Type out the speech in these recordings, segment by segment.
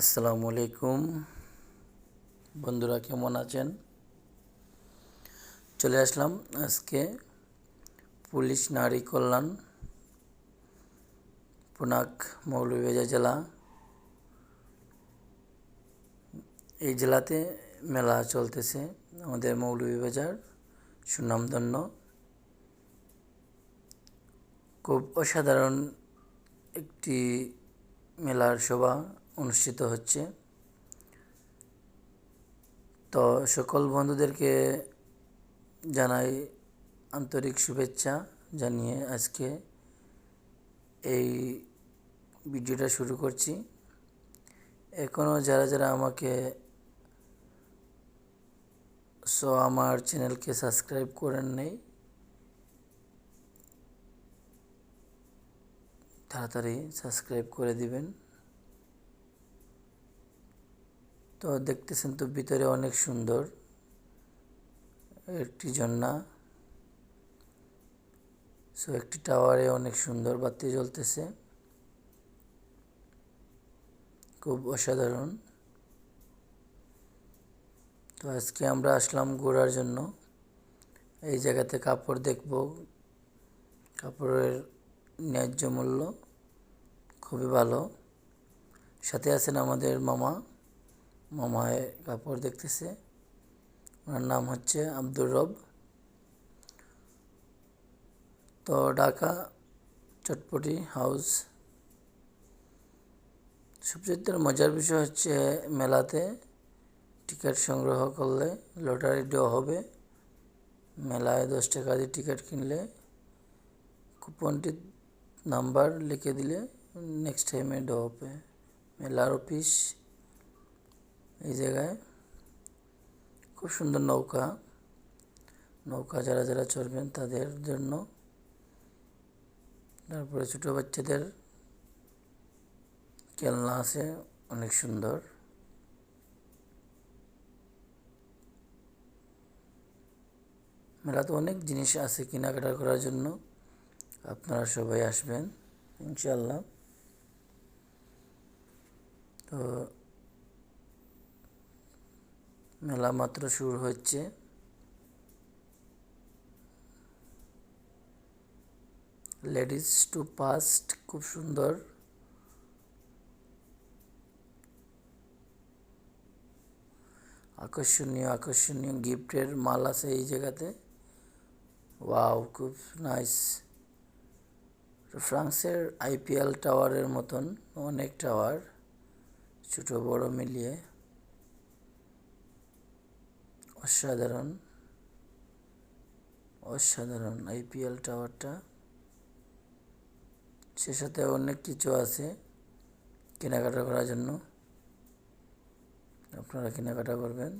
আসসালামু আলাইকুম। বন্ধুরা, কেমন আছেন? চলে আসলাম আজকে পুলিশ নারী কল্যাণ, পুনাক মৌলভীবাজার জেলা। এই জেলাতে মেলা চলতেছে আমাদের মৌলভীবাজার সুনামধন্য। খুব অসাধারণ একটি মেলার শোভা অনুষ্ঠিত হচ্ছে। তো সকল বন্ধুদেরকে জানাই আন্তরিক শুভেচ্ছা জানিয়ে আজকে এই ভিডিওটা শুরু করছি। এখনও যারা যারা আমাকে সো আমার চ্যানেলকে সাবস্ক্রাইব করেন নেই, তাড়াতাড়ি সাবস্ক্রাইব করে দিবেন। তো দেখতেছেন তো ভিতরে অনেক সুন্দর একটি ঝর্ণা। সো একটি টাওয়ারে অনেক সুন্দর বাতি জ্বলতেছে। খুব অসাধারণ। তো আজকে আমরা আসলাম ঘোরার জন্য। এই জায়গাতে কাপড় দেখব। কাপড়ের ন্যায্য মূল্য খুবই ভালো। সাথে আছেন আমাদের মামা। মামায় কাপড় দেখতেছে। ওনার নাম হচ্ছে আব্দুর রব। তো ঢাকা চটপটি হাউস। সবচেয়ে মজার বিষয় হচ্ছে মেলাতে টিকিট সংগ্রহ করলে লটারি ড্র হবে। মেলায় দশ টাকা দিয়ে টিকিট কিনলে কুপনটি নাম্বার লিখে দিলে নেক্সট টাইমে ড্র হবে। মেলার অফিস এই জায়গায়। খুব সুন্দর নৌকা। নৌকা যারা যারা চড়বেন তাদের জন্য। তারপরে ছোটো বাচ্চাদের খেলনা আছে, অনেক সুন্দর। মেলাতে অনেক জিনিস আছে কেনাকাটা করার জন্য। আপনারা সবাই আসবেন ইনশাল্লাহ তো মেলা মাত্র শুরু হচ্ছে। লেডিস টু পাস্ট খুব সুন্দর। আকর্ষণীয় আকর্ষণীয় গিফটের মাল আছে এই জায়গাতে। ওয়াও, খুব নাইস। ফ্রান্সের আইপিএল টাওয়ারের মতন অনেক টাওয়ার, ছোটো বড় মিলিয়ে। অসাধারণ অসাধারণ আইপিএল টাওয়ারটা। সে সাথে অনেক কিছু আছে কেনাকাটা করার জন্য। আপনারা কেনাকাটা করবেন।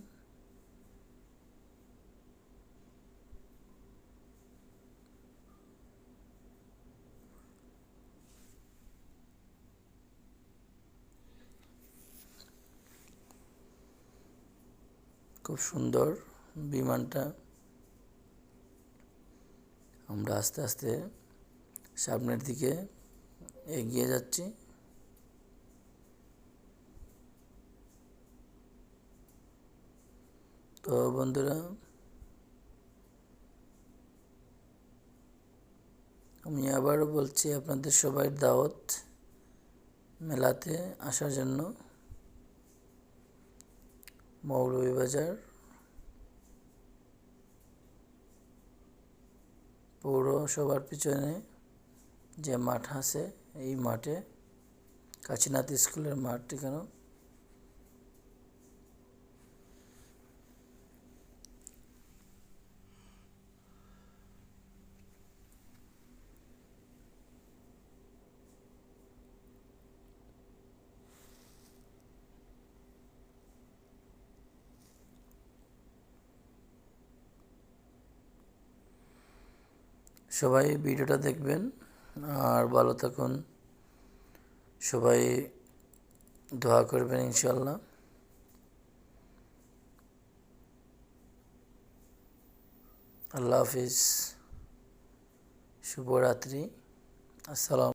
খুব সুন্দর বিমানটা। আমরা আস্তে আস্তে সামনের দিকে এগিয়ে যাচ্ছি। তো বন্ধুরা, আমি আবারও বলছি আপনাদের সবাই দাওয়াত মেলাতে আসার জন্য। মৌলভীবাজার পৌরসভার পিছনে যে মাঠ আছে এই মাঠে কাশীনাথ স্কুলের মাঠ কেন সবাই ভিডিওটা দেখবেন আর ভালো থাকুন। সবাই দোয়া করবেন ইনশাল্লাহ আল্লাহ হাফিজ। শুভরাত্রি। আসসালাম